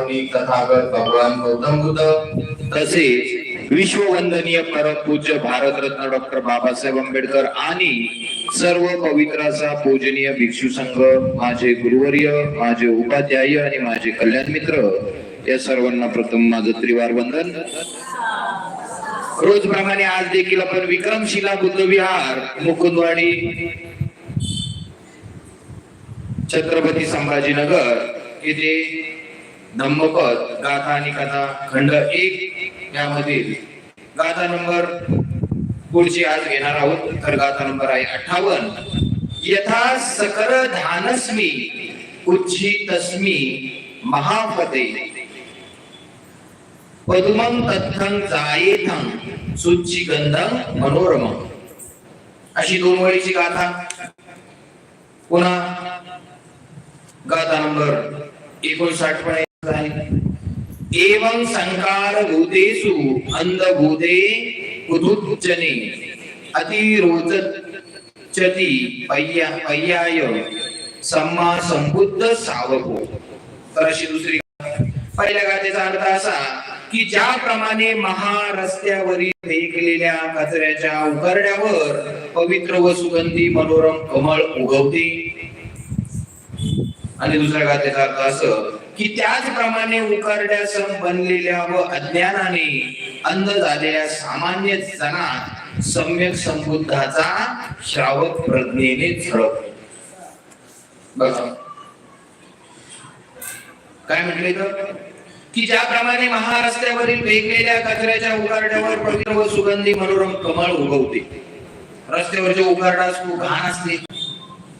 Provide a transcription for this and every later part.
कारुणिक तथागत भगवान गौतम बुद्ध तसेच विश्ववंदनीय परमपूज्य भारतरत्न डॉक्टर बाबासाहेब आंबेडकर आणि सर्व पवित्राचा पूजनीय भिक्षू संघ माझे गुरुवर्य माझे उपाध्याय आणि माझे कल्याण मित्र या सर्वांना प्रथम माझं त्रिवार वंदन. रोजप्रमाणे आज देखील आपण विक्रमशिला बुद्ध विहार मुकुंदवाडी छत्रपती संभाजीनगर येथे धम्मपद गाथा आणि कथा खंड एक यामधील गाथा नंबर पुढची आज घेणार आहोत. तर गाथा नंबर आहे अठ्ठावन्न. यथा सकर धानस्मी उच्छितस्मी महाफते पद्मं तत्थं जायेथं सुच्ची गंधं मनोरम. अशी दोन वळीची गाथा. पुन्हा गाथा नंबर एकोणसाठ पण एवं संकार भूतेषु अंधभूते उदुच्चने अतिरोचती पय्या पय्याय सम्मा संबुद्ध सावको तर अशी दुसरी पहिल्या गाथेचा अर्थ असा की ज्याप्रमाणे महारस्त्यावरील फेकलेल्या कचऱ्याच्या उघरड्यावर पवित्र व सुगंधी मनोरम कमळ उगवते आणि दुसऱ्या गाथेचा अर्थ असं की त्याचप्रमाणे उकारड्यासम बनलेल्या व अज्ञानाने अंध झालेल्या सामान्य जनात सम्यक संबुद्धाचा श्रावक प्रज्ञेने झळक. बघा. काय म्हटले तर की ज्याप्रमाणे महारस्त्यावरील वेगवेगळ्या कचऱ्याच्या उकारड्यावर पवित्र व सुगंधी मनोरम कमळ उगवते. रस्त्यावरचे उकारडा असतो घाण असते.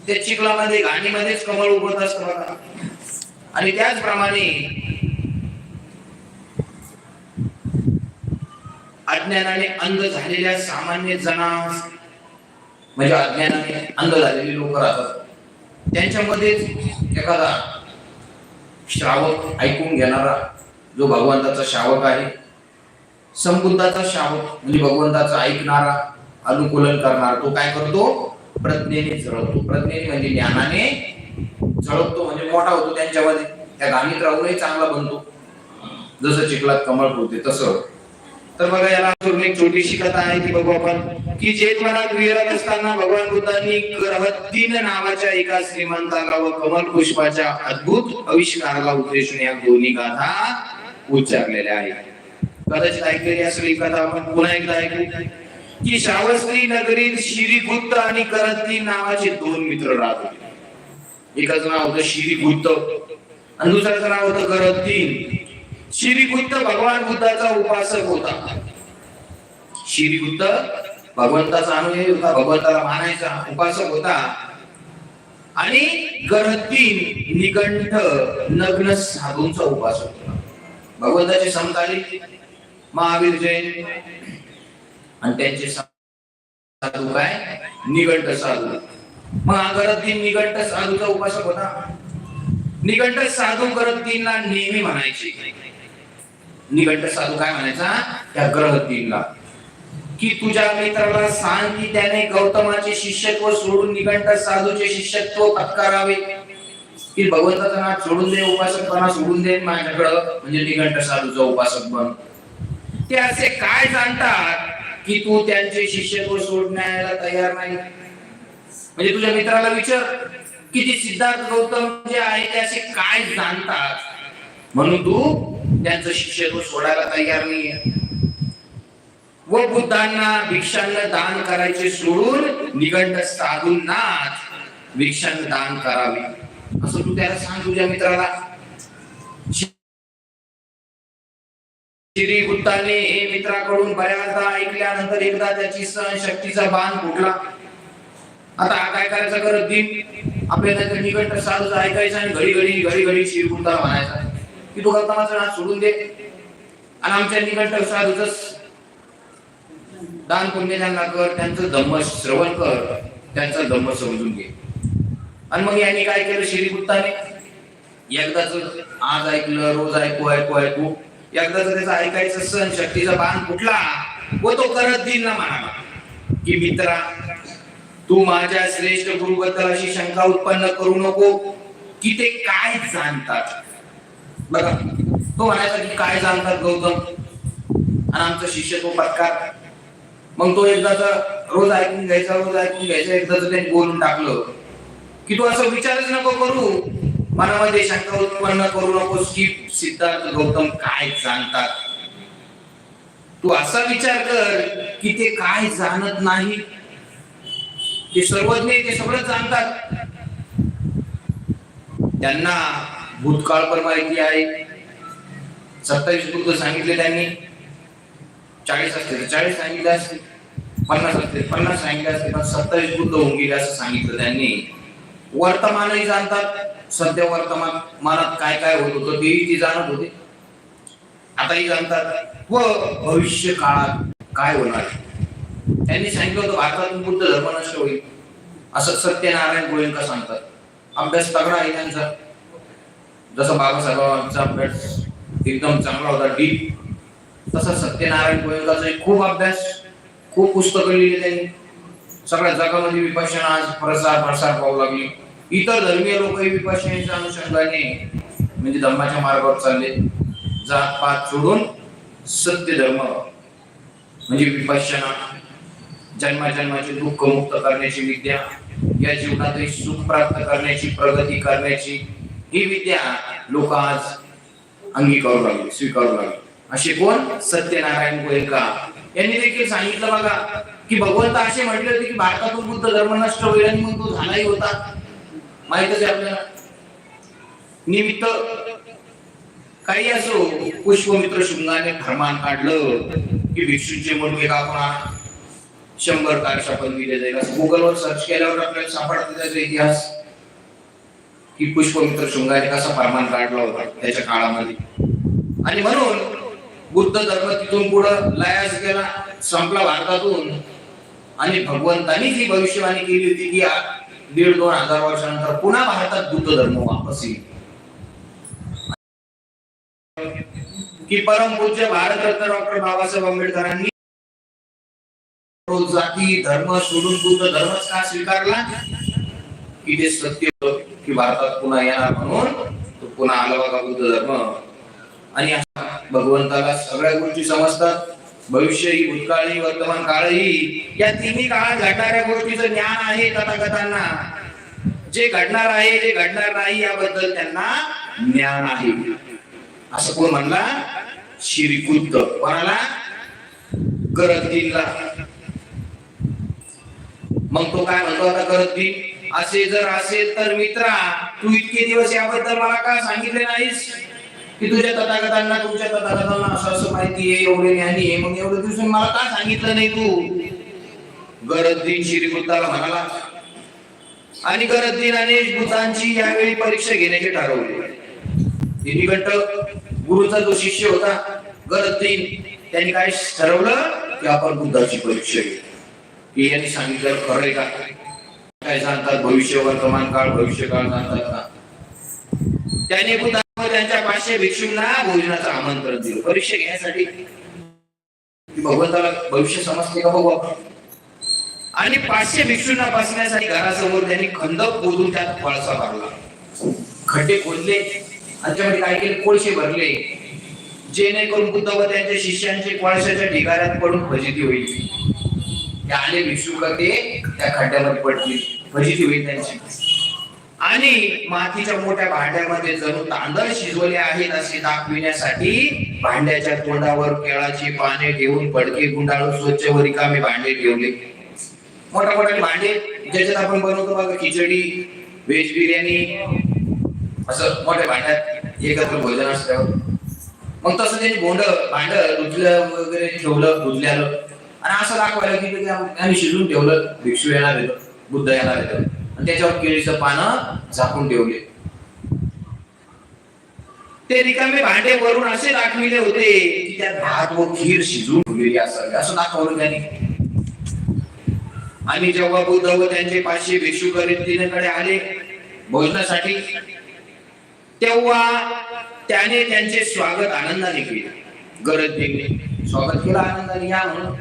त्या चिखलामध्ये घाणीमध्येच कमळ उगवत बघा आणि त्याचप्रमाणे अज्ञानाने अंध झालेल्या सामान्य जनास म्हणजे अज्ञानाने अंध झालेले लोक राहतात. त्यांच्यामध्येच एखादा श्रावक ऐकून घेणारा जो भगवंताचा श्रावक आहे संबुद्धाचा श्रावक म्हणजे भगवंताचा ऐकणारा अनुकूलन करणारा तो काय करतो? प्रज्ञेने झळकतो. प्रज्ञेने म्हणजे ज्ञानाने झळकतो म्हणजे मोठा होतो त्यांच्यामध्ये. त्या गाणीत राहूनही चांगला बनतो. जसं चिखलात कमळ होते तसं. तर बघा याला अजून एक छोटीशी कथा आहे ती बघू आपण. की जेतवनात विहरत असताना भगवान बुद्धांनी ग्रहतीन नावाच्या एका श्रीमंताला व कमल पुष्पाच्या अद्भुत आविष्काराला उद्देशून या दोन्ही गाथा उच्चारलेल्या आहेत. कदाचित ऐकलेली असेल ही कथा आपण पुन्हा एकदा ऐकली की श्रावस्त्री नगरीत शिरीगुप्त आणि करती नावाचे दोन मित्र राहत होते. एकाच नाव होतं शिरीगुप्त आणि दुसऱ्याचं नाव होतं करती. शिरीगुप्त भगवान बुद्धाचा उपासक होता. शिरीगुप्त भगवंताचा अनुयायी होता भगवंताला मानायचा उपासक होता. आणि गरतीन निकंठ नग्न साधूंचा उपासक होता. भगवंताचे समकालीन महावीर जैन आणि त्यांचे साधू काय? निघंट साधू. मग हा गरतीन निघंट साधूचा उपासक होता. निघंट साधू गरतींना नेहमी म्हणायचे. निघंट साधू काय म्हणायचा? त्या ग्रहतींना की तुझ्या मित्राला सांग की त्याने गौतमाचे शिष्यत्व सोडून निघंट साधूचे शिष्यत्व पत्करावे. की भगवंताचं नाथ सोडून दे उपासकपणा सोडून दे माझ्याकडं. म्हणजे निघंट साधूचा उपासक बन. ते असे काय जाणतात की तू त्यांचे शिष्यत्व सोडण्याला तयार नाही? म्हणजे तुझ्या मित्राला विचार की ते सिद्धार्थ गौतम जे आहे त्याचे काय जाणतात? म्हणून तू त्यांचं शिष्यत्व सोडायला तयार नाहीये. व बुद्धांना भिक्षांना दान करायचे सोडून निगंठ साधूंनाच भिक्षांना दान करावे. असं तू त्याला सांग तुझ्या मित्राला. श्री गुप्ताने हे मित्राकडून बऱ्याचदा ऐकल्यानंतर एकदा त्याची सहनशक्तीचा बाण फुटला. आता काय करायचं करत दिन? आपल्याला तर निकट साधूच ऐकायचं आणि घडी घडी घडी घडी शिरपुंता म्हणायचा. की तू गौतमाचं नाच सोडून दे. आणि आमच्या निकट साधूच दान पुण्य त्यांना कर त्यांचं धम्म श्रवण कर त्यांचा धम्म समजून घे. आणि मग यांनी काय केलं श्री गुप्ताने? एकदाच आज ऐकलं रोज ऐकू ऐकू ऐकू. एकदाच त्याचा ऐकायचं सण शक्तीचा बाण फुटला व तो करत देईल ना म्हणाला की मित्रा तू माझ्या श्रेष्ठ गुरुबद्दल अशी शंका उत्पन्न करू नको की ते काय जाणतात? बघा तो म्हणायचा की काय जाणतात गौतम? आणि आमचा शिष्य तो पत्कार. मग तो एकदाचा रोज ऐकून घ्यायचा रोज ऐकून घ्यायचा एकदा त्यांनी बोलून टाकलं. की तू असं विचारच नको करू. मनामध्ये शंका उत्पन्न करू नकोस की सिद्धार्थ गौतम काय जाणतात? तू असा विचार कर की ते काय जाणत नाही. ते सर्वज्ञ ते सगळं जाणतात. त्यांना भूतकाळ पण माहिती आहे. सत्तावीस भूत सांगितले त्यांनी. चाळीस असते तर चाळीस सांगितले असते. पन्नास असते पन्नास सांगितले असते. पण सत्तावीस बुद्ध होऊन गेले असं सांगितलं त्यांनी. वर्तमानही जाणतात. सध्या वर्तमान मानात काय काय होत होतं तेही ती जाणत होते. आताही जाणतात. व भविष्य काळात काय होणार? त्यांनी सांगितलं होतं भारतातून बुद्ध धर्म नष्ट होईल. असं सत्यनारायण गोयंका सांगतात. अभ्यास तगडा आहे त्यांचा. जसं बाबासाहेबांचा अभ्यास एकदम चांगला होता डीप तसा सत्यनारायण गोयंकाचा खूप अभ्यास खूप पुस्तकं लिहिली त्यांनी. सगळ्या जगामध्ये विपक्षण आज प्रसार प्रसार पाहू लागली. इतर धर्मीय लोकही विपाशनेच्या अनुषंगाने म्हणजे धर्माच्या मार्गावर चालले. जात पात सोडून सत्य धर्म म्हणजे विपाशना जन्माजन्माचे दुःख मुक्त करण्याची विद्या या जीवनातही सुख प्राप्त करण्याची प्रगती करण्याची ही विद्या लोक आज अंगीकारू लागले स्वीकारू लागले. असे कोण? सत्यनारायण गोयंका. यांनी देखील सांगितलं बघा की भगवंत असे म्हटले होते की भारतातून बुद्ध धर्म नष्ट होईल आणि मग तो झालाही होता. माहितच आहे आपल्याला? निमित्त काही असो पुष्पमित्र शृंगाने फरमान काढलं की भिक्षूंचे मुलगे आपण शंभर तारशा पण दिले जाईल असं गुगलवर सर्च केल्यावर आपल्याला सापडत त्याचा इतिहास. की पुष्पमित्र शृंगाने कसा फरमान काढला होता त्याच्या काळामध्ये. आणि म्हणून बुद्ध धर्म तिथून पुढं लयास गेला संपला भारतातून. आणि भगवंतांनी ही भविष्यवाणी केली होती की दीड दोन हजार वर्षानंतर पुन्हा भारतात बुद्ध धर्म वापस येईल. की परमपूज्य भारतरत्न डॉक्टर बाबासाहेब आंबेडकरांनी जाती धर्म सोडून बुद्ध धर्मच का स्वीकारला? की ते सत्य की भारतात पुन्हा येणार म्हणून तो पुन्हा आला बघा बुद्ध धर्म आणि भगवंताला सगळ्या गोष्टी समजतात. भविष्यही भूतकाळही वर्तमान काळही या तिन्ही काळात घडणाऱ्या गोष्टीचं ज्ञान आहे तथागतांना जे घडणार आहे जे घडणार नाही याबद्दल त्यांना ज्ञान आहे. असं कोण म्हणला? श्रीकुद्ध कोणाला? गरजदीनला मग तो काय म्हणतो आता गरजदीन असे जर असेल तर मित्रा तू इतके दिवस याबद्दल मला का सांगितले नाहीस? की तुझ्या तथागतांना तुमच्या तथागतांना असं असं माहिती आहे एवढे ज्ञानी आहे मग एवढं दिवसून मला का सांगितलं नाही तू? गरजदीन श्रीबुद्धाला म्हणाला आणि गरजदीन आणि भूतांची यावेळी परीक्षा घेण्याचे ठरवले. दिनिगंट गुरुचा जो शिष्य होता गरजदीन त्यांनी काय ठरवलं? की आपण बुद्धाची परीक्षा घेऊ. की यांनी सांगितलं खरं का? काय सांगतात? भविष्य वर्तमान काळ भविष्य काळ सांगतात का? त्याने बुद्धा त्यांच्या पाचशे भिक्षूंना भोजनाचं आमंत्रण दिलं. परीक्षा घेण्यासाठी भगवंताला भविष्य समजते का बघू आपण. आणि पाचशे भिक्षूंना बसण्यासाठी घरासमोर त्यांनी खंदक खोदून त्यात पळसा भरला. खड्डे खोदले. आणि त्यामध्ये काय केले? कोळशे भरले. जेणेकरून बुद्ध व त्यांच्या शिष्यांचे कोळशाच्या ढिगाऱ्यात पडून फजिती होईल. ते आले का ते त्या खड्ड्यामध्ये पडतील. फजिती होईल त्यांची. आणि मातीच्या मोठ्या भांड्यामध्ये जणू तांदळ शिजवले आहेत असे दाखविण्यासाठी भांड्याच्या तोंडावर केळाची पाने ठेवून पडके गुंडाळून स्वच्छ व रिकामे भांडे ठेवले. मोठ्या मोठ्या भांडे ज्याच्यात आपण बनवतो बघा खिचडी व्हेज बिर्याणी असं मोठ्या भांड्यात एकत्र भोजन असतं. मग तसं ते भोंड भांड धुतलं वगैरे ठेवलं धुतल्यालं. आणि असं दाखवायला की आम्ही शिजून ठेवलं भिक्षू येणार येतं बुद्ध येणार येतं त्याच्यावर केळीचं पानं झाकून ठेवले. ते रिकामे भांडे वरून असे दाखविले होते की त्यात भात व खीर शिजून ठेवलेली असावी. असं दाखवलं त्याने. आणि जेव्हा बुद्ध व त्यांचे पाचशे भिक्षू कडे आले भोजनासाठी तेव्हा त्याने त्यांचे स्वागत आनंदाने केले. गरज दिले स्वागत केलं आनंदाने. या म्हणून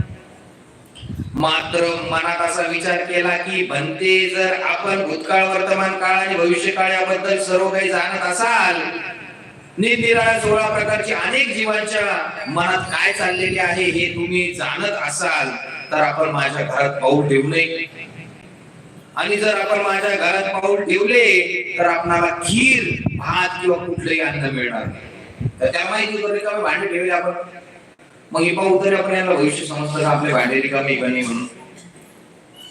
मात्र मनात असा विचार केला की बनते जर आपण भूतकाळ वर्तमान काळ आणि भविष्य काळ याबद्दल सर्व काही जाणत असाल निरनिराळ्या सोळा प्रकारची अनेक जीवांच्या मनात काय चाललेले आहे हे तुम्ही जाणत असाल तर आपण माझ्या घरात पाऊल ठेवू नये. आणि जर आपण माझ्या घरात पाऊल ठेवले तर आपणाला खीर भात किंवा कुठलंही अन्न मिळणार नाही. तर त्या माहिती रिकामे भांडे ठेवले आपण? मग हे पाहू तरी आपण याला भविष्य समजतं आपले भांडे रिकामी का म्हणून.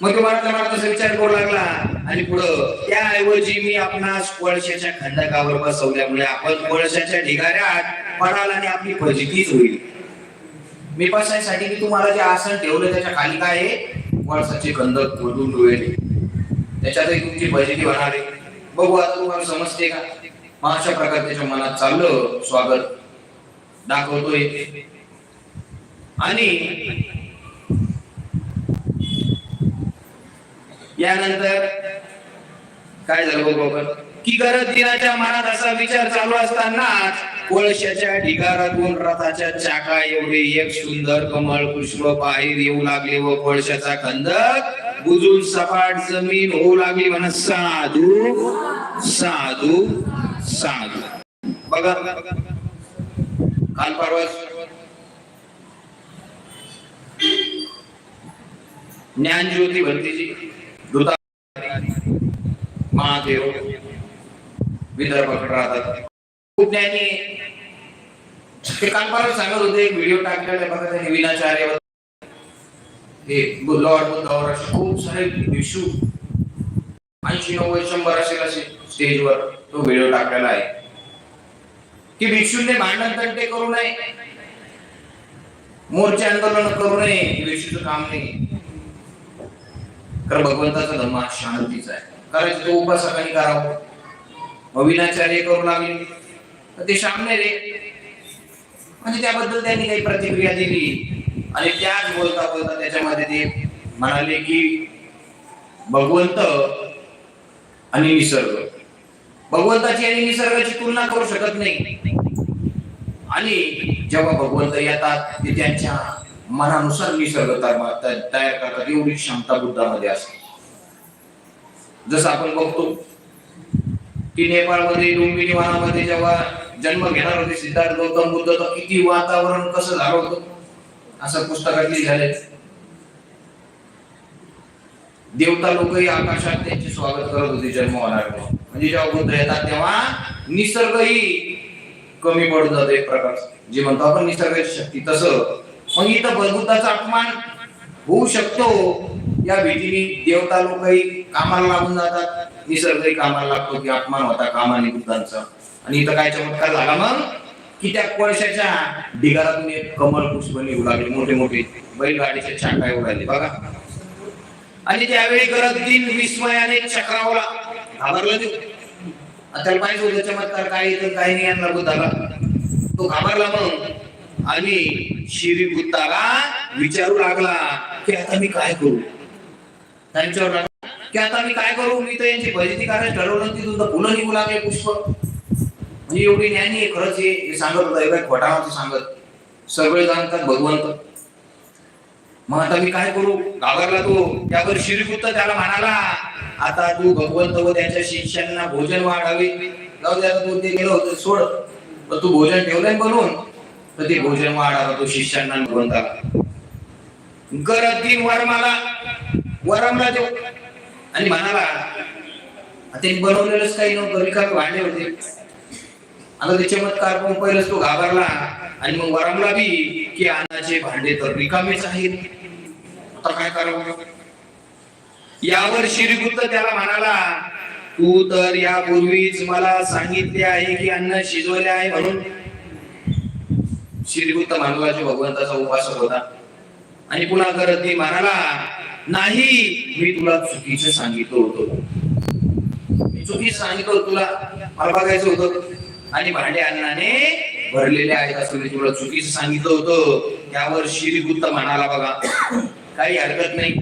मग तो मला मला तसा विचार करू लागला आणि पुढं त्याऐवजी मी आपणास कोळशाच्या खंडकावर बसवल्यामुळे आपण कोळशाच्या ढिगाऱ्यात पडाल आणि आपली फजितीच होईल. मी बसायसाठी मी तुम्हाला जे आसन ठेवलं त्याच्याखाली काय आहे? कोळसाचे खंदक खोदून डोळे त्याच्यातही तुमची फजिती होणार आहे. बघू आता तुम्हाला समजते का? मग अशा प्रकारे त्याच्या मनात चाललं स्वागत. दाखवतोय. आणि यानंतर काय झालं बघू की गरज दिनाच्या मनात असा विचार चालू असताना कोळशाच्या ढिगारातून रथाच्या चाका एवढे एक सुंदर कमळ पुष्प बाहेर येऊ लागले व कोळशाचा खंदक बुजून सपाट जमीन होऊ लागली म्हणा साधू साधू साधू. बघा काल परवा ज्ञानज्योती भंतीजी दुता महादेव विदर्भाकडे राहतात खूप ज्ञानी ते कानपाला सांगत होते एक व्हिडिओ टाकलेला बघा त्यांनी विनाचार्य हे लॉर्ड बुद्धावर असे खूप सारे विशू ऐंशी नव्वद शंभर असेल असे स्टेजवर तो व्हिडिओ टाकलेला आहे. की भिक्षूंनी भांडण तंटे करू नये. मोर्चे आंदोलन करू नये. हे भिक्षूचं काम नाही. कारण भगवंताचा धर्म हा शांतीचा आहे. कारण तो उपासकांनी करावं. अविनाचार्य करू लागले. तर ते सामने रे. म्हणजे त्याबद्दल त्यांनी काही प्रतिक्रिया दिली. आणि त्याच बोलता बोलता त्याच्यामध्ये ते म्हणाले की भगवंत आणि निसर्ग. भगवंताची आणि निसर्गाची तुलना करू शकत नाही. आणि जेव्हा भगवंत येतात ते त्यांच्या मनानुसार निसर्ग तयार तयार करतात एवढी क्षमता बुद्धामध्ये असते. जसं आपण बघतो की नेपाळमध्ये लुंबिनी वनामध्ये जेव्हा जन्म घेणार होते सिद्धार्थ गौतम बुद्ध तर किती वातावरण कसं झालं होतं? असं पुस्तकातली झाले देवता लोकही आकाशात त्यांचे स्वागत करत होते जन्म होणार म्हणजे जेव्हा बुद्ध येतात तेव्हा निसर्गही कमी पडून जातो एक प्रकार. जे म्हणतो आपण निसर्गाची शक्ती तसं मग इथं बुद्धाचा अपमान होऊ शकतो. या भीतीने देवता लोकही कामाला लागून जातात. निसर्गही कामाला लागतो की अपमान होता कामाने बुद्धांचा आणि इथं काय चमत्कार झाला मग? की त्या कोळशाच्या ढिगारातून एक कमळ पुष्प निघू लागले. मोठे मोठे बैलगाडीचे चाकाय उडाले बघा. आणि त्यावेळी गरज दिन विस्मयाने चक्रावला. घाबरला देऊ त्याला पाहिजे होतं चमत्कार. काय येतं काय नाही यांना बुद्धाला तो घाबरला मग. आणि शिरी बुद्धाला विचारू लागला की आता मी काय करू? त्यांच्यावर की आता मी काय करू? मी तर यांची फजिती करायला ठरवलं तिथून तुझं फुलं निघू लागले पुष्प. म्हणजे एवढी ज्ञानी आहे खरंच हे सांगत होता एवढ्या खोटामध्ये सांगत. सगळे जाणतात भगवंत मग आता मी काय करू? घाबरला तो. त्यावर श्रीपुत्त त्याला म्हणाला आता तू भगवंत व त्याच्या शिष्यांना भोजन वाढावे. जाऊ द्या तू ते गेलं होतं सोड. तू भोजन ठेवलंय बनवून तर ते भोजन वाढावा तो शिष्यांना आणि भगवंताला करत वर वरमाला वरमला देऊ. आणि म्हणाला ते बनवलेलंच काही नव्हतं रिकामे भांडे होते. आता ते चमत्कार पण पहिलंच तो घाबरला. आणि मग वरमला बी की अन्नाचे भांडे तर रिकामेच आहेत. आता काय करावं? यावर श्रीगुप्त त्याला म्हणाला तू तर यापूर्वीच मला सांगितले आहे की अन्न शिजवले आहे म्हणून श्रीगुप्त मानवाचे भगवंताचा उपासक होता. आणि पुन्हा करत ती म्हणाला नाही मी तुला चुकीचं सांगितलं होतं. मी चुकी सांगितलं होतं तुला. मला बघायचं होतं. आणि भांडे अन्नाने भरलेले आहेत असं मी तुला चुकीचं सांगितलं होतं. त्यावर श्रीगुप्त म्हणाला बघा काही हरकत नाही.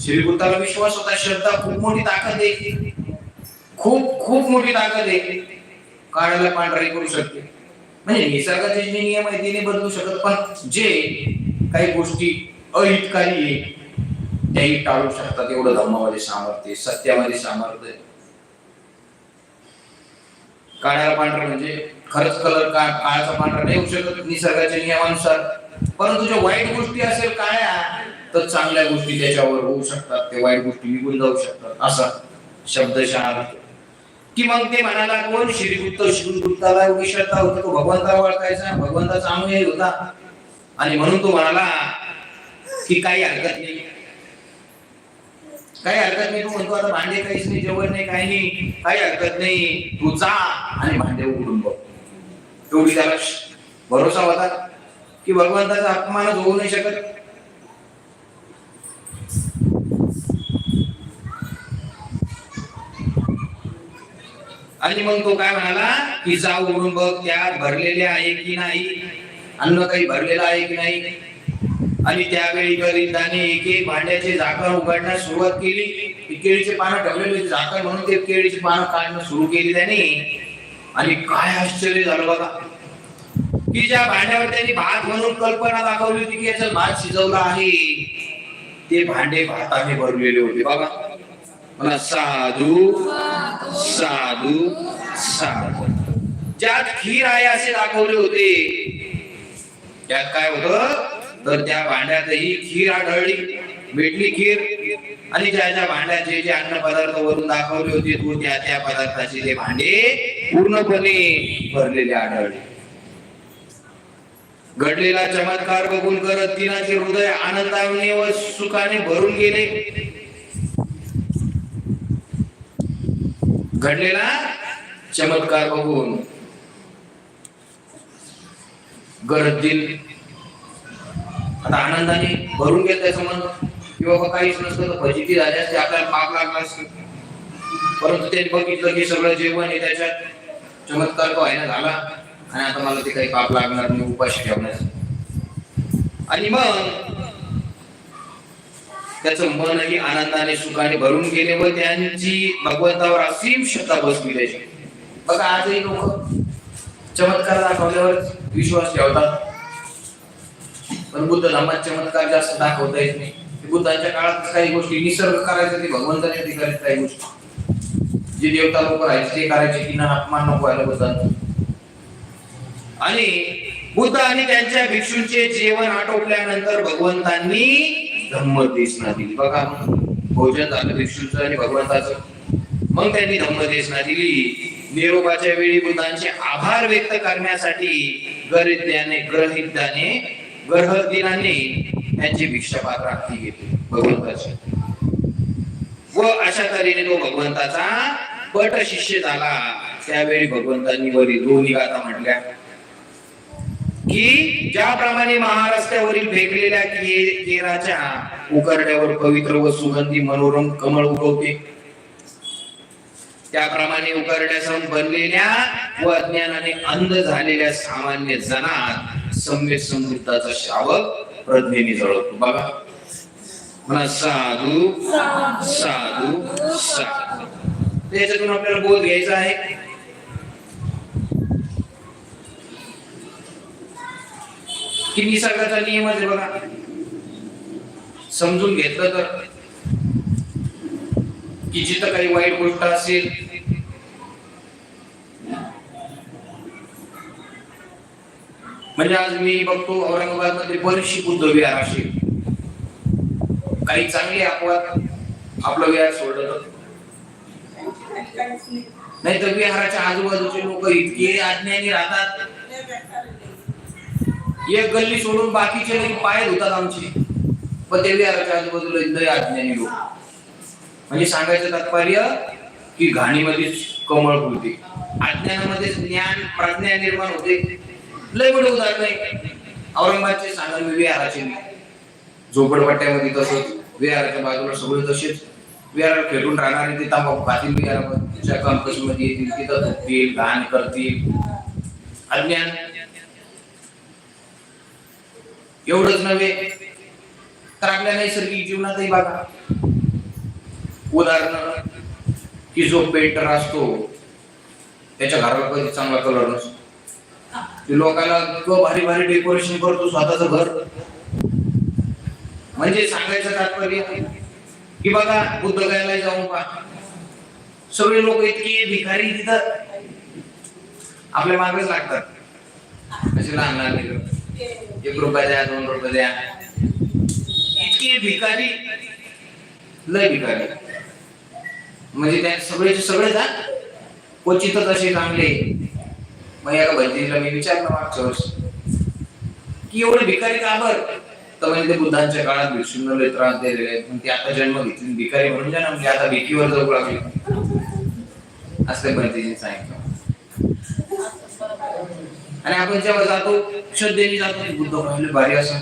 श्रीगुप्ताला विश्वास होता श्रद्धा खूप मोठी ताकद आहे. खूप खूप मोठी ताकद आहे. काळाला पांढरे करू शकते. म्हणजे निसर्गाचे जे नियम आहे ते नाही बदलू शकत पण जे काही गोष्टी अहितकारी आहे त्याही टाळू शकतात एवढं धर्मामध्ये सामर्थ्य सत्यामध्ये सामर्थ्य काळ्याला पांढरा म्हणजे खरंच कलर का काळाचा पांढरा नाही होऊ शकत निसर्गाच्या नियमानुसार परंतु ज्या वाईट गोष्टी असेल काळ्या तर चांगल्या गोष्टी त्याच्यावर होऊ शकतात ते वाईट गोष्टी निघून जाऊ शकतात असा शब्दशः अर्थ. की मग ते म्हणाला कोण श्रीगुप्त श्रीगुप्ताला एवढी होता? तो भगवंताला ओळखायचा भगवंताचा अनुयायी होता. आणि म्हणून तो म्हणाला की काही हरकत नाही. काही हरकत नाही तू म्हणतो आता भांडे काहीच नाही जेवण नाही काही नाही. काही हरकत नाही तू जा. आणि भांडे उघडून बघ. एवढी त्याला भरोसा होता की भगवंताचा अपमानच होऊ नाही शकत. आणि मग तो काय म्हणाला की जा उघडून बघ त्यात भरलेले आहे की नाही? अन्न काही भरलेलं आहे की नाही? आणि त्यावेळी गरिंदाने एक एक भांड्याचे झाकण उघडण्यास सुरुवात केली. केळीचे पानं ठेवलेले झाकण म्हणून ते केळीची पानं काढणं सुरू केली त्याने. आणि काय आश्चर्य झालं बघा. की ज्या भांड्यावर त्यांनी भात म्हणून कल्पना दाखवली होती की याच्यात भात शिजवला आहे ते भांडे भाताने भरलेले होते बघा. म्हणा साधू साधू साधू. ज्यात खीर आहे असे दाखवले होते. त्यात काय होत? तर त्या भांड्यातही खीर आढळली. भेटली खीर. आणि ज्या ज्या भांड्याचे जे अन्न पदार्थ वरून दाखवले होते तो त्या त्या पदार्थाचे ते भांडे पूर्णपणे भरलेले आढळले. घडलेला चमत्कार बघून करत तिनाचे हृदय आनंदाने व सुखाने भरून गेले. घडलेला चमत्कार बघून गरज आता आनंदाने भरून घेत त्याचं मन की बाबा काहीच नसतं तर फजिती झाली असते आपल्याला पाप लागला असते. परंतु ते बघितलं की सगळं जेवण आहे त्याच्यात. चमत्कार तो आहे झाला. आणि आता मला ते काही पाप लागणार नाही उपाशी ठेवण्यास आणि मग त्याचं मनही आनंदाने सुखाने भरून गेले व त्यांची भगवंतावर असीम श्रद्धा बसली त्याची. बघा आजही लोक चमत्कार दाखवल्यावर विश्वास ठेवतात. पण बुद्ध धर्मात चमत्कार जास्त दाखवता येत नाही. बुद्धांच्या काळात काही गोष्टी निसर्ग करायचं ते भगवंताने ते करायचं काही गोष्टी. जे देवता लोक राहायचे ते करायचे की ना अपमान नको व्हायला बुद्धांचा आणि बुद्ध आणि त्यांच्या भिक्षूंचे जेवण आटोपल्यानंतर भगवंतांनी धम्मदेशना दिली. बघा भोजन झालं भिक्षूंचं आणि भगवंताचं. मग त्यांनी धम्मदेशना दिली. निरोपाच्या वेळी बुद्धांचे आभार व्यक्त करण्यासाठी गरिद्याने ग्रहिताने ग्रहदिनाने त्यांची भिक्षापात्र हाती घेतली भगवंताची. व अशा तऱ्हेने तो भगवंताचा पट शिष्य झाला. त्यावेळी भगवंतांनी वरी दोन्ही गाथा म्हटल्या. की ज्याप्रमाणे महाराष्ट्रावरील फेकलेल्या केराच्या उकरड्यावर पवित्र व सुगंधी मनोरम कमळ उगवते. त्याप्रमाणे उकरड्यासम बनलेल्या व अज्ञानाने अंध झालेल्या सामान्य जनात सम्य समृद्धाचा शावक प्रज्ञेने जळवतो. बघा. म्हणा साधू. साधू साधू. त्याच्यातून आपल्याला बोध घ्यायचा आहे. की निसर्गाचा नियमच आहे बघा. समजून घेतलं तर. की जिथं काही वाईट गोष्ट असेल म्हणजे आज मी बघतो औरंगाबादमध्ये बरीचशी बुद्ध विहार असे. काही चांगली अपवाद आपलं विहार सोडलं तर नाही तर विहाराच्या आजूबाजूचे लोक इतके अज्ञानी राहतात. एक गल्ली सोडून बाकीचे नाही पाय धुतात आमची. पण ते विहाराच्या आजूबाजूला लय अज्ञानी लोक. म्हणजे सांगायचं तात्पर्य की घाणीमध्येच कमळ फुलते अज्ञानामध्ये ज्ञान प्रज्ञा निर्माण होते. लय मोठे उदाहरण आहे. औरंगाबादचे सांगाल मी विहाराचे झोपडपट्ट्यामध्ये तसंच विहाराच्या बाजूला सगळे तसेच. विहार खेळून राहणारे ते तांबाखू खातील विहाराच्या कॅम्पस येतील तिथं धुतील घाण करतील. अज्ञान एवढंच नव्हे. तर आपल्या नैसर्गिक जीवनातही बघा. उदाहरण की जो पेंटर असतो त्याच्या घराला कधी चांगला कलर नसतो. लोकांना इतकं भारी भारी डेकोरेशन करतो स्वतःच घर. म्हणजे सांगायचं तात्पर्य की बघा बुद्ध गायला जाऊन पहा. सगळे लोक इतके भिकारी तिथं. आपल्या मागेच लागतात. असे लहान लहान एक रुपया द्या दोन रुपये द्या. इतके भिकारी. लय भिकारी. म्हणजे त्या सगळेचे सगळे जा. क्वचितच असे चांगले. मग एका भंजीला मी विचारलं मागच्या वर्षी. की एवढे भिकारी का बर? तर म्हणजे ते बुद्धांच्या काळात भिक्षूंना लय त्रास दिलेले आहेत. पण ते आता जन्म घेतली. भिकारी म्हणून जन्मले म्हणजे आता भिकीवर जाऊ लागले. असं भंजीने सांगितलं. आणि आपण जेव्हा जातो श्रद्धेने जातो बुद्ध पाहिले भारी असं.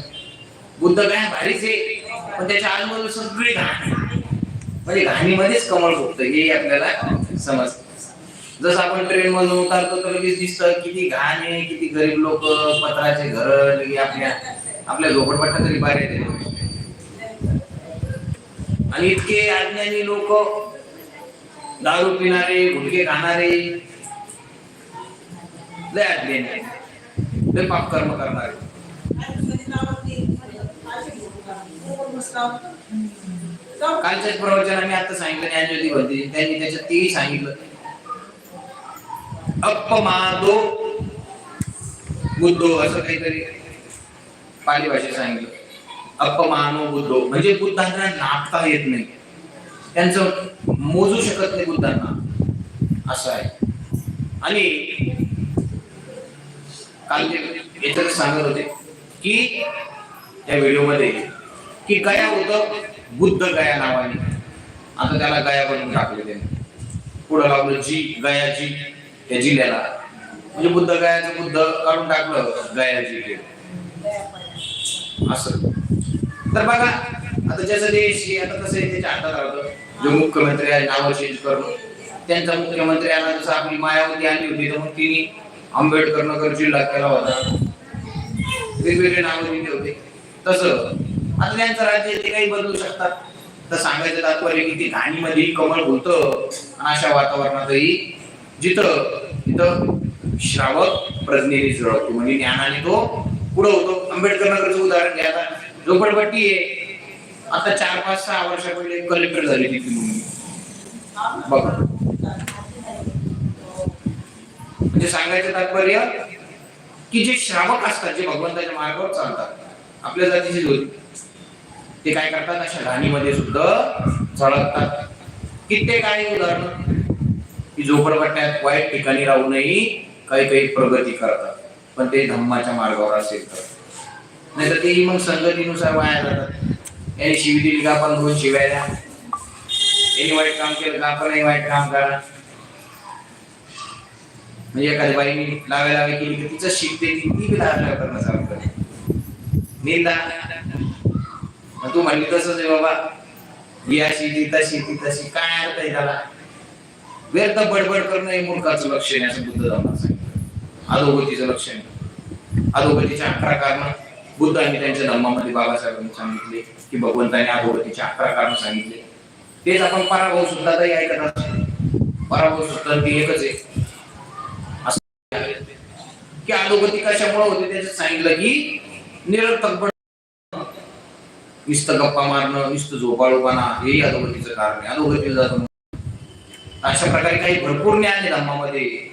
बुद्ध काय भारीच आहे पण त्याच्या आजूबाजूला सगळी घाण. म्हणजे घाणीमध्येच कमळ फुटतं हे आपल्याला समजतं. जसं आपण ट्रेन मधून उतरतो तर लगेच दिसतं किती घाण आहे किती गरीब लोक पत्राचे घर आपल्या आपल्या झोपडपट्टा तरी बाहेर येते आणि इतके अज्ञानी लोक दारू पिणारे गुटके खाणारे लय अज्ञानी लय पाप कर्म करणारे. कालच्याच प्रवचन आम्ही आता सांगितलं ज्ञानज्योती भरती त्यांनी त्याच्यात तेही सांगितलं. अपमादो बुद्धो असं काहीतरी पाली भाषेत सांगितलं. अपमानो बुद्धो. म्हणजे बुद्धांना नापता येत नाही. त्यांचं मोजू शकत नाही बुद्धांना. असं आहे. आणि काल ते याच्यात सांगत होते की त्या व्हिडिओमध्ये की गया होतं बुद्ध गया नावाने. आता त्याला गया बनवून टाकले त्यांनी. पुढं लावलं जी गया जी त्या जिल्ह्याला. म्हणजे बुद्ध गयाचं बुद्ध काढून टाकलं गया जी असं. तर बघा आता ज्याचं देश आता कसं आहे त्याच्या हातात राहतं. जो मुख्यमंत्री आहे नावं चेंज करून त्यांचा मुख्यमंत्री आला जसं आपली मायावती आली होती तर मग तिने आंबेडकर नगर जिल्हा केला होता वेगवेगळे नाव दिले होते. तसं आता त्यांचं राज्य ते काही बदलू शकतात. तर सांगायचं तात्पर्य की ती घाणीमध्ये कमळ होत आणि अशा वातावरणातही जिथं तिथं श्रावक प्रज्ञेने जुळवतो म्हणजे ज्ञानाने तो पुढं होतो. आंबेडकर नगरचं उदाहरण घ्या झोपडपट्टी आहे. आता चार पाच सहा वर्षा पहिले कलेक्टर झाली तिथे मुलगी बघा. म्हणजे सांगायचं तात्पर्य की जे श्रावक असतात जे भगवंताच्या मार्गावर चालतात आपल्या जातीचे लोक ते काय करतात? अशा घाणीमध्ये सुद्धा झळकतात. कित्येक आहे उदाहरण. की झोपडपट्ट्यात वाईट ठिकाणी राहूनही काही काही प्रगती करतात पण ते धम्माच्या मार्गावर असेल तर. नाहीतर तेही मग संगतीनुसार वाया जातात. याने शिवी दिली का आपण दोन शिव्या यांनी वाईट काम केलं का आपणही वाईट काम करा. म्हणजे एखाद्या बाईने लावे लावे केली की तिचं शिकते ती ती बी लावे लावे करणं चालू करते. मी मग तू म्हणली तसंच आहे बाबा. या अशी तशी ती तशी. काय अर्थ आहे त्याला? व्यर्थ बडबड करणं हे मूर्खाचं लक्षण आहे असं बुद्ध धर्मात सांगितलं. अधोगतीचं लक्षण आहे. अधोगतीच्या अकरा कारण बुद्धांनी त्यांच्या धर्मामध्ये बाबासाहेबांनी सांगितले की भगवंताने अधोगतीचे अकरा कारण सांगितले. तेच आपण पराभव सुद्धा तरी ऐकत असतो. पराभव सुद्धा ती एकच आहे. की अधोगती कशामुळे होते त्याचं सांगितलं की निरर्थक बड- नुसतं गप्पा मारणं नुसतं झोपाळूपणा हेही अधोगतीचं कारण आहे. अधोगती जातो अशा प्रकारे काही भरपूर ज्ञान आहे धम्मामध्ये.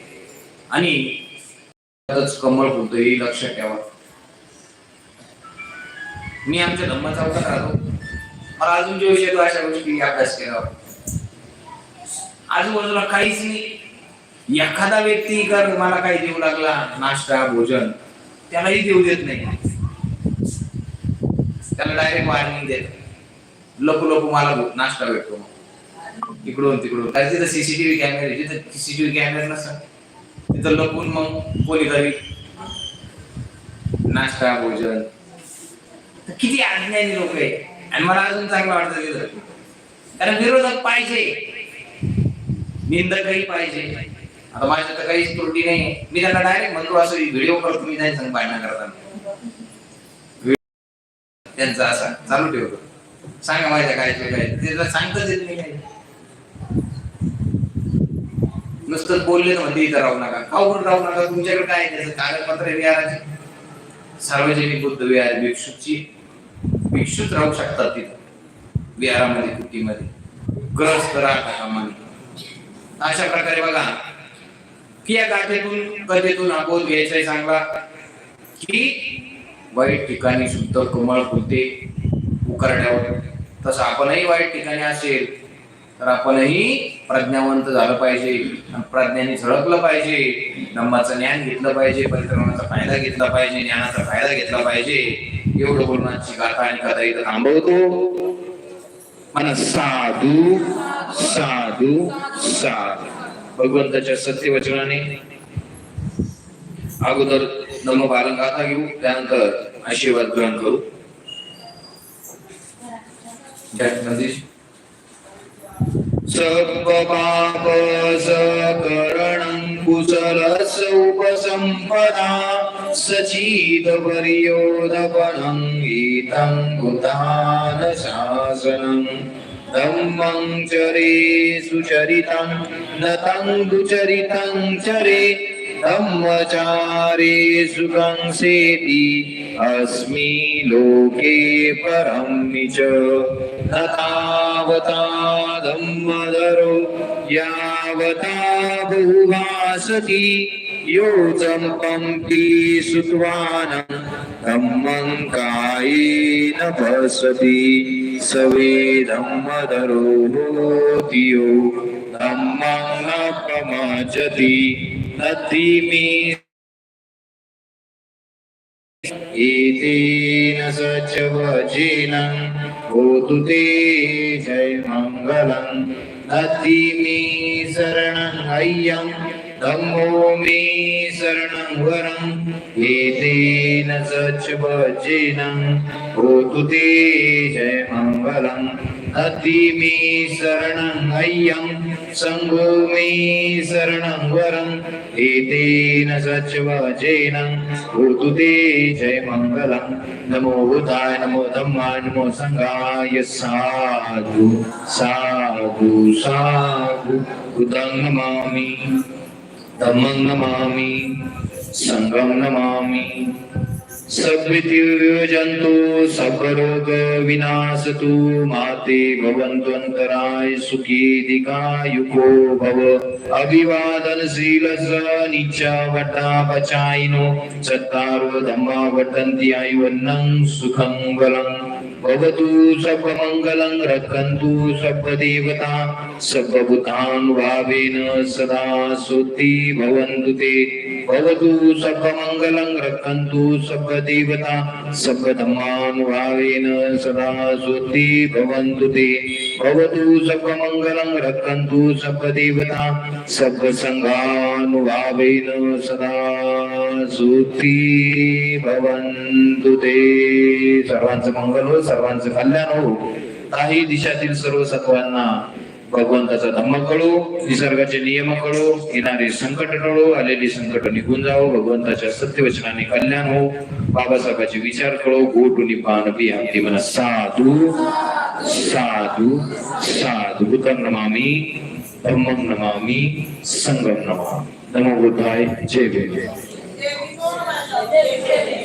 आणि कमळ फुलतो हे लक्षात ठेवा. मी आमच्या धम्माचा अवतार राहतो मला अजून जे विषय तो अशा गोष्टी अभ्यास केला. आजूबाजूला काहीच नाही. एखादा व्यक्ती कर मला काही देऊ लागला नाश्ता भोजन त्यालाही देऊ देत नाही. त्याला डायरेक्ट वॉर्निंग देत लपू लोक मला नाश्ता भेटतो इकडून तिकडून. कारण तिथं सीसीटीव्ही कॅमेरे तिथं सीसीटीव्ही कॅमेरे नसतात तिथं लपून मग पोलिसांनी नाश्ता भोजन. तर किती अज्ञानी लोक आहे. आणि मला अजून चांगलं वाटतं तिथं. कारण विरोधक पाहिजे. निंदकही पाहिजे. आता माझ्या तर काहीच त्रुटी नाही. मी त्यांना डायरेक्ट म्हणतो असं व्हिडिओ करतो मी नाही सांग भांडणं करताना त्यांचा असा चालू ठेवतो. सांगा माझ्या काय ते काय. ते सांगताच येत नाही काही. नुसतं बोलले ना म्हणते इथं राहू नका. का उघड राहू नका? तुमच्याकडे काय आहे? त्याचं कागदपत्र विहाराचे. सार्वजनिक बुद्ध विहार भिक्षूची. भिक्षूच राहू शकतात तिथं. विहारामध्ये कुटीमध्ये. ग्रस्त राहता कामाने. अशा प्रकारे बघा की या गाठेतून कथेतून हा बोध घ्यायचा चांगला की वाईट ठिकाणी शुद्ध कमळ फुलते उकरण्यावर. तसं आपणही वाईट ठिकाणी असेल तर आपणही प्रज्ञावंत झालं पाहिजे. प्रज्ञाने झळकलं पाहिजे. धम्माचं ज्ञान घेतलं पाहिजे परिक्रमाचा फायदा घेतला पाहिजे ज्ञानाचा फायदा घेतला पाहिजे. एवढं बोलण्याची गाथा आणि कथा इथं थांबवतो. साधू साधू साधू. भगवंताच्या सत्यवचनाने अगोदर नमो बालगाथा घेऊ त्यानंतर आशीर्वाद ग्रहण करू. जय पाप सकरण सकरणं कुशलस उपसम्पदा सचीत पर्योदपनं गीतं भूतान शासनं धम्मं चरे सुचरितं नतं दुचरितं चरे धम्मचारे सुखं सेति अस्मि लोके परं च न तावता धम्मधरो यावता बहुभासति यो चम्पन्ति सुत्वानं धम्मं कायेन भसति सवे वे धम्मधरो भूति यो धम्मं न प्रमाचति नद्धि मे होतु ते जय मङ्गलम् मे शरणं अय्यं धम्मो मे शरणं वरं एतेन सचवचेन होतु ते जय मङ्गलम् अति मे शरणं अय्यं सङ्गो मे शरणं वरं एतेन सचवचेन होतु ते जय मङ्गलम् नमो भूताय नमो धम्माय नमो सङ्गाय साधु साधु साधु कृतं नमामि। धम्मं नमामि सङ्गं नमामि। सद्वितीर्जन्तु सर्वरोगविनाशतु विनाशतु माते भवन्त्वन्तराय सुखीदिकायुको भव। अभिवादनशीलस निच्चा पचायिनो चत्तारो धम्मा वटन्ति आयुवन्नं सुखं बलम्। भवतु सर्वमङ्गलं रक्षन्तु सर्वदेवता सर्वभूतान् भावेन सदा सुद्धि भवन्तु ते। भवतु सर्वमङ्गलं रक्षन्तु सर्वदेवता सर्वधर्मान् भावेन सदा सुद्धि भवन्तु ते। भवतु सर्वमङ्गलं रक्षन्तु सर्वदेवता सर्वसङ्घानुभावेन सदा सुद्धि ते. सर्वांचं मंगल हो सर्वांचं कल्याण हो काही दिशातील सर्व सत्वांना भगवंताचा धम्म कळो निसर्गाचे नियम कळो येणारे संकट टळो आलेली संकट निघून जावो भगवंताच्या सत्यवचनाने कल्याण हो बाबासाहेबांचे विचार कळो गोटुनी पान बिहाती मन साधू साधू साधू बुद्धं नमामि धम्मं संगम नमामी. नमो बुद्धाय जय जय जय Yeah, yeah, yeah.